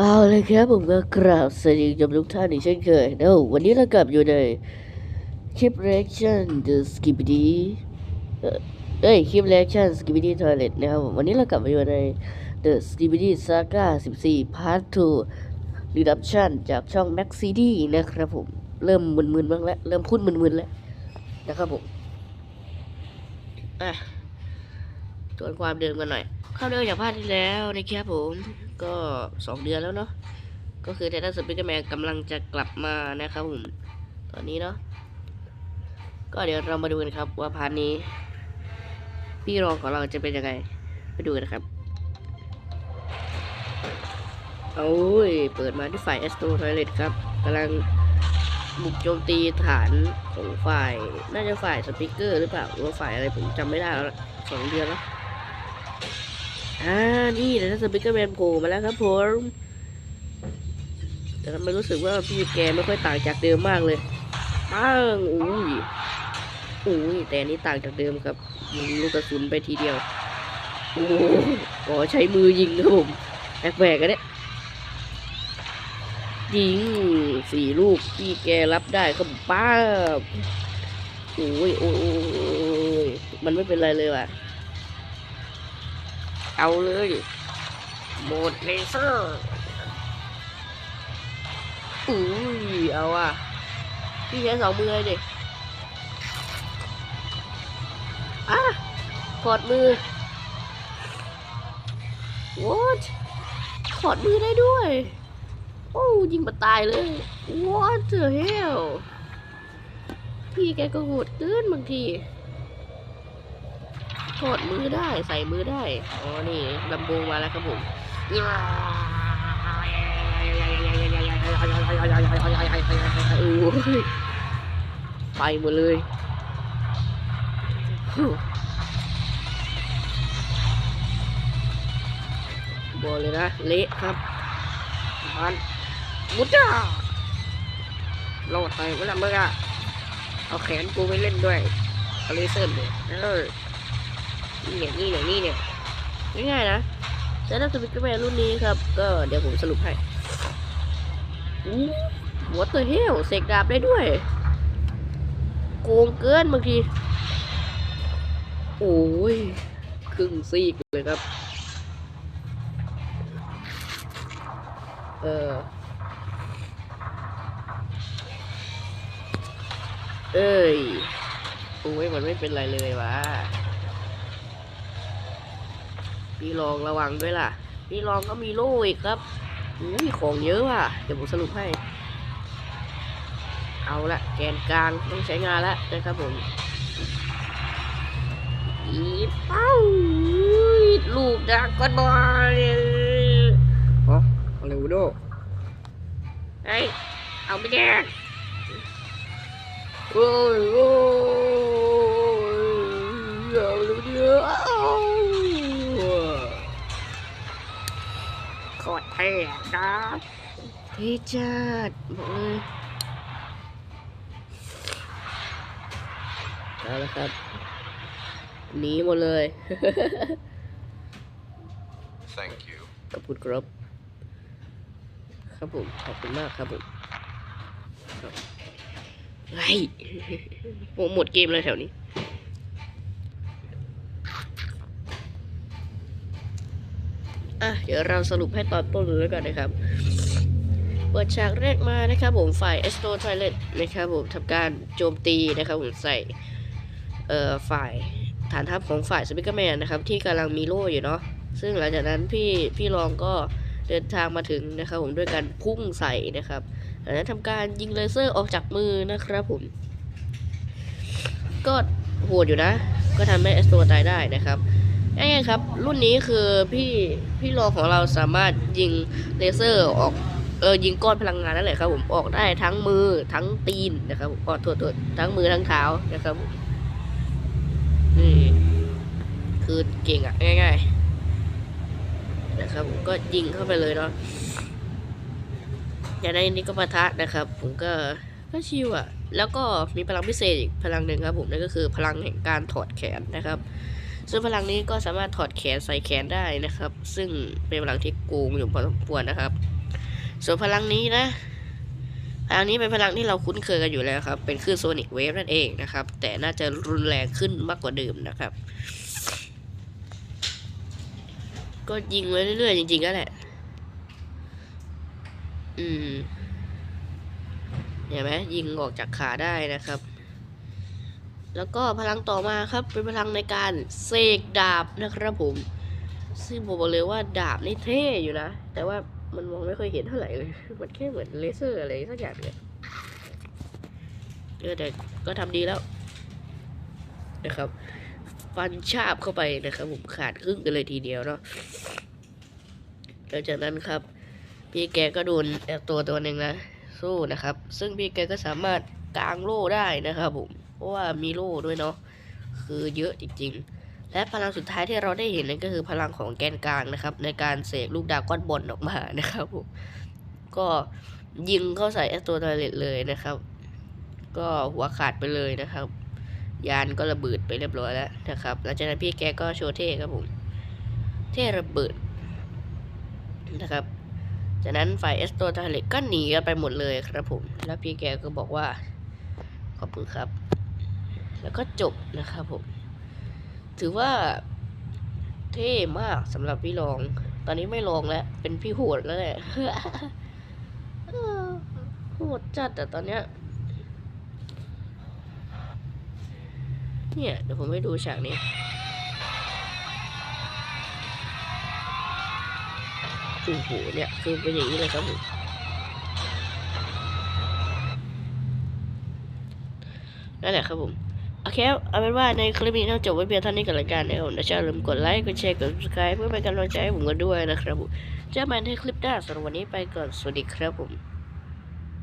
เอาเลยครับผมก็กราบสวัสดีจำทุกท่านอีกเช่นเคยเดี๋ยววันนี้เรากลับอยู่ในคลิป reaction the skibidi เอ้ยคลิป reaction skibidi toilet นะครับผมวันนี้เรากลับมาอยู่ใน the skibidi saga 14 part 2 redemption จากช่อง max cd นะครับผมเริ่มมึนๆบ้างแล้ว เริ่มพูดมึนๆแล้วนะครับผมอะ ทวนความเดิมกันหน่อยเข้าเรื่องจากภาคที่แล้วนะครับผมก็สองเดือนแล้วเนาะก็คือไททันสปิเกอร์แมนกำลังจะกลับมานะครับผมตอนนี้เนาะก็เดี๋ยวเรามาดูกันครับ ว่าพาร์ทนี้ พี่รองของเราจะเป็นยังไงไปดูกันนะครับโอ้ยเปิดมาที่ฝ่าย a s t r o Toilet ครับกำลังบุกโจมตีฐานของฝ่าย น่าจะฝ่ายสปิเกอร์หรือเปล่าหรือว่าฝ่ายอะไรผมจำไม่ได้แล้วสองเดือนแล้ว อ่า นี่แต่ถ้าสปิเกอร์แมนโผล่มาแล้วครับผม แต่ทำไมรู้สึกว่าพี่แกไม่ค่อยต่างจากเดิมมากเลยปังอุ้ยอุ้ยแต่อันนี้ต่างจากเดิมครับยิงลูกกระสุนไปทีเดียวโอ้โหอ๋อใช้มือยิงครับผมแปลกๆกันเนี่ยยิงสี่ลูกพี่แกรับได้ครับป้าบโอ้ยโอ้ยโอ้ยโอ้ยมันไม่เป็นไรเลยว่ะ เอาเลยโหมดเลเซอร์อุ้ยเอาอะพี่ใช้สองมือเลยดิอะถอดมือ what ถอดมือได้ด้วย โอ้ยิงมาตายเลย what the hell พี่แกก็โหดเกินบางที ถอดมือได้ใส่มือได้อ๋อนี่ลำโพงมาแล้วครับผมไปหมดเลยบอกเลยนะ เละครับมันมุดจ้ารอดไปเวลาเมื่ออะเอาแขนกูไปเล่นด้วยเอาเลเซอร์เลยเออ นี่เนี่ยนี่เนี่ยนี่เนี่ยง่ายๆนะแต่ถ้าสปิกเกอร์แมนรุ่นนี้ครับ ก็เดี๋ยวผมสรุปให้หัวตัวเฮลเสกดาบได้ด้วย โกงเกินบางที โอ้ย ครึ่งซีกเลยครับ เออ เอ้ย โอ้ย มันไม่เป็นไรเลยวะ พี่ลองระวังด้วยล่ะ พี่ลองก็มีโล่อีกครับอุ้ยของเยอะว่ะ เดี๋ยวผมสรุปให้ เอาละแกนกลางต้องใช้งานแล้วนะครับผมอีเป้าลูกดักกอนบอยอ๋ออะไรวะโดเฮ้ยเอาไปแดกโอ้ย โคตรเท่นะเท่จัดบอกเลยเอาละครับหนีหมดเลย Thank you. ขอบคุณครับ ครับผม ขอบคุณมากครับผมครับไฮ้โอ้หมดเกมเลยแถวนี้ อะเดี๋ยวเราสรุปให้ตอนต้นเลยแล้วกันนะครับ เปิดฉากแรกมานะครับผมฝ่าย e s t o Toilet นะครับผมทำการโจมตีนะครับผมใส่เอ่อฝ่ายฐานทัพของฝ่ายสปิเกอร์แมนนะครับที่กำลังมีโล่อยู่เนาะซึ่งหลังจากนั้นพี่พี่รองก็เดินทางมาถึงนะครับผมด้วยการพุ่งใส่นะครับหลังจากนั้นทำการยิงเลเซอร์ออกจากมือนะครับผม ก็โหดอยู่นะ ก็ทำให้แอสโตรตายได้นะครับ ง่ายๆครับ รุ่นนี้คือพี่พี่รอของเราสามารถยิงเลเซอร์ออกเออยิงก้อนพลังงานนั่นแหละครับผมออกได้ทั้งมือทั้งตีนนะครับผมก็โทษโทษทั้งมือทั้งเท้านะครับนี่คือเก่งอะง่าย ๆ นะครับผมก็ยิงเข้าไปเลยเนาะอย่างในนี้ก็ปะทะนะครับ ผมก็ก็ชิวอะแล้วก็มีพลังพิเศษอีกพลังหนึ่งครับผมนั่นก็คือพลังแห่งการถอดแขนนะครับ ซึ่งพลังนี้ก็สามารถถอดแขนใส่แขนได้นะครับ ซึ่งเป็นพลังที่โกงอยู่พอสมควรนะครับ ส่วนพลังนี้นะ พลังนี้เป็นพลังที่เราคุ้นเคยกันอยู่แล้วครับ เป็นคลื่นโซนิกเวฟนั่นเองนะครับ แต่น่าจะรุนแรงขึ้นมากกว่าเดิมนะครับ ก็ยิงไว้เรื่อยๆจริงๆก็แหละ อืมเห็นไหมยิงออกจากขาได้นะครับ แล้วก็พลังต่อมาครับเป็นพลังในการเสกดาบนะครับผม ซึ่งผมบอกเลยว่าดาบนี่เท่อยู่นะ แต่ว่ามันมองไม่ค่อยเห็นเท่าไหร่เลย มันแค่เหมือนเลเซอร์อะไรสักอย่างเนี่ยเออแต่ก็ทำดีแล้วนะครับ ฟันชาบเข้าไปนะครับ ผมขาดครึ่งกันเลยทีเดียวเนาะหลังจากนั้นครับ พี่แกก็โดนตัวตัวหนึ่งนะสู้นะครับ ซึ่งพี่แกก็สามารถกางโล่ได้นะครับผม เพราะว่ามีโล่ด้วยเนาะคือเยอะจริง ๆ และพลังสุดท้ายที่เราได้เห็นนั่นก็คือพลังของแกนกลางนะครับ ในการเสกลูกดาวก้อนบอลออกมานะครับผมก็ยิงเข้าใส่ไอ้ตัวทเลตเลยนะครับ ก็หัวขาดไปเลยนะครับ ยานก็ระเบิดไปเรียบร้อยแล้วนะครับหลังจากนั้นพี่แกก็โชว์เท่ครับผมเท่ระเบิดนะครับจากนั้นฝ่ายเอสโตทาเลตก็หนีกันไปหมดเลยครับผม แล้วพี่แกก็บอกว่าขอบคุณครับ แล้วก็จบนะครับผม ถือว่าเท่มากสำหรับพี่รอง ตอนนี้ไม่ลองแล้ว เป็นพี่โหดแล้วแหละเออโหดจัดแต่ตอนเนี้ย เนี่ย เดี๋ยวผมให้ดูฉากนี้โอ้โหเนี่ยคือเป็นอย่างนี้เลยครับผมนั่นแหละครับผม โอเค เอาเป็นว่าในคลิปนี้ต้องจบไว้เพียงเท่านี้กันละกันนะครับผมถ้าชอบอย่าลืมกดไลค์ กดแชร์ กด subscribe เพื่อเป็นกำลังใจให้ผมกันด้วยนะครับผมเจอกันใหม่ในคลิปหน้าสำหรับวันนี้ไปก่อน สวัสดีครับผม